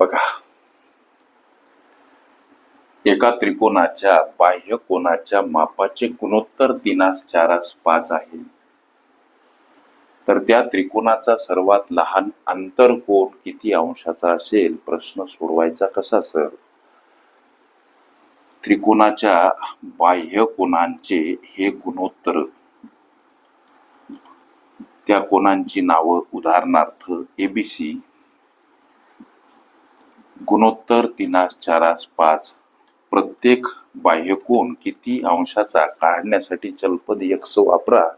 बघा. एका त्रिकोणाच्या बाह्य कोणाच्या मापाचे गुणोत्तर तीनास चारास पाच आहे. तर त्या त्रिकोणाचा सर्वात लहान अंतर कोण किती अंशाचा असेल? प्रश्न सोडवायचा कसा सर? त्रिकोणाच्या बाह्य कोणांचे हे गुणोत्तर. त्या कोणांची नावं उदाहरणार्थ एबीसी गुणोत्तर तीनास चारास पाच. प्रत्येक बाह्यकोन किती अंशाचा काढण्यासाठी चलपद यक्ष वापरा?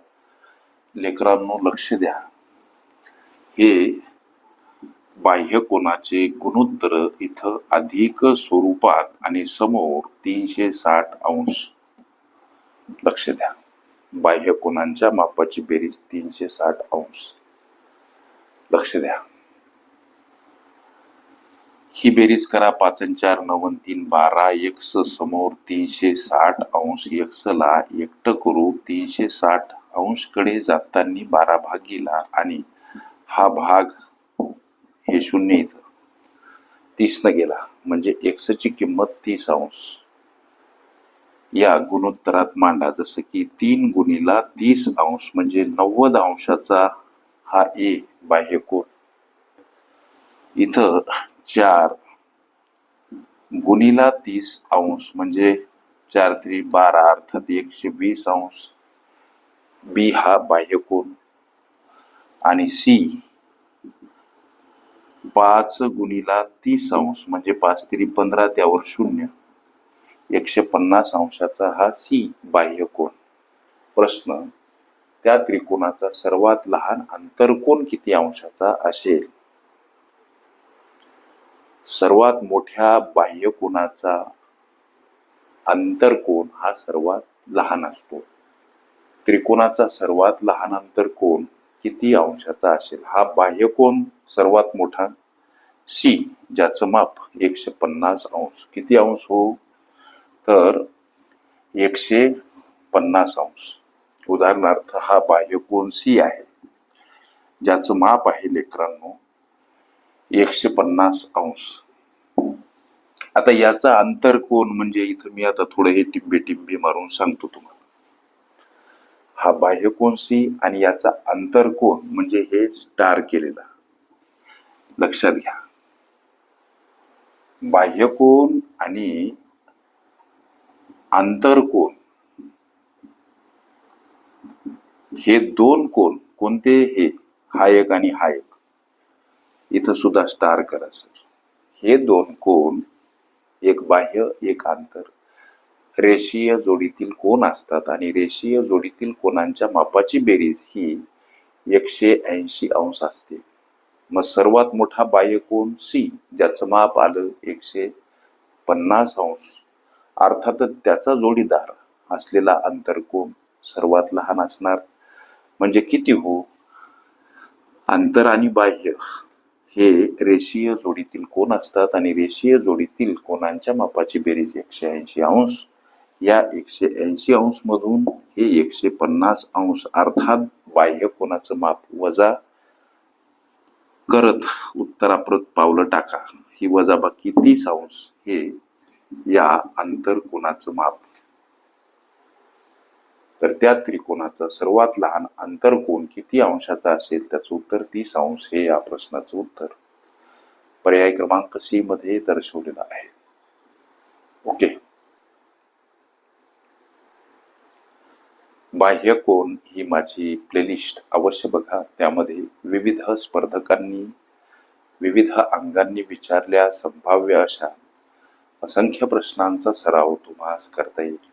लेकरांनो लक्ष द्या. हे बाह्यकोनाचे गुणोत्तर इथं अधिक स्वरूपात आणि समोर तीनशे साठ अंश. लक्ष द्या. बाह्यकोनांच्या मापाची बेरीज तीनशे साठ अंश. लक्ष द्या. ही बेरीज करा. पाच चार नऊ तीन बारा. एक्स समोर तीनशे साठ अंश. एक्सला ला एकट करू. तीनशे साठ अंशकडे जाताना बारा भाग गेला आणि हा भाग हे शून्य इथं. तीसनं गेला. म्हणजे एक्सची किंमत तीस अंश. या गुणोत्तरात मांडा. जसं की तीन गुणीला तीस अंश म्हणजे नव्वद अंशाचा हा ए बाह्यकोन. इथं चार गुणीला तीस अंश म्हणजे चार त्री बारा अर्थात एकशे वीस अंश. बी हा बाह्यकोन आणि सी पाच गुणीला तीस अंश म्हणजे पाच तरी पंधरा त्यावर शून्य. एकशे पन्नास अंशाचा हा सी बाह्यकोन प्रश्न त्या त्रिकोणाचा सर्वात लहान अंतरकोन किती अंशाचा असेल? सर्वात मोठ्या बाह्यकोनाचा अंतरकोन हा सर्वात लहान असतो. त्रिकोणाचा सर्वात लहान अंतरकोन किती अंशाचा असेल? हा बाह्यकोन सर्वात मोठा? सी ज्याचं माप एकशे पन्नास अंश. किती अंश हो? तर एकशे पन्नास अंश. उदाहरणार्थ हा बाह्यकोन सी आहे. ज्याचं माप आहे लेकरांनो एकशे पन्नास अंश. आता याचा अंतर कोण? म्हणजे इथं मी आता थोडं हे टिंबे टिंबे मारून सांगतो तुम्हाला. हा बाह्य सी आणि याचा अंतर कोण म्हणजे हे स्टार केलेला. लक्षात घ्या. बाह्यकोन आणि आंतरकोन हे दोन कोण कोणते? हे हा एक आणि हा एक. इथं सुद्धा स्टार करा सर. हे दोन कोण? एक बाह्य एक आंतर. रेषीय जोडीतील कोण असतात आणि रेषीय जोडीतील कोणांच्या मापाची बेरीज ही एकशे ऐंशी अंश असते. मग सर्वात मोठा बाह्य कोण? सी ज्याचं माप आलं एकशे पन्नास अंश. अर्थातच त्याचा जोडीदार असलेला अंतरकोण सर्वात लहान असणार? म्हणजे किती हो? अंतर आणि बाह्य. हे रेषीय जोडीतील कोण असतात आणि रेषीय जोडीतील कोणांच्या मापाची बेरीज एकशे ऐंशी अंश? या एकशे ऐंशी अंश मधून हे एकशे पन्नास अंश अर्थात बाह्य कोणाचं माप वजा करत उत्तराप्रत पावलं टाका. ही वजाबाकी तीस अंश हे या आंतर कोणाचं माप तर त्या त्रिकोणाचा सर्वात लहान अंतरकोन किती अंशाचा असेल त्याचं उत्तर तीस अंश हे या प्रश्नाचं उत्तर. पर्याय क्रमांक सी मध्ये दर्शवलेला आहे. ओके. बाह्य कोण ही माझी प्लेलिस्ट. अवश्य बघा. त्यामध्ये विविध स्पर्धकांनी विविध अंगांनी विचारल्या संभाव्य अशा असंख्य प्रश्नांचा सराव तुम्हाला करता येईल.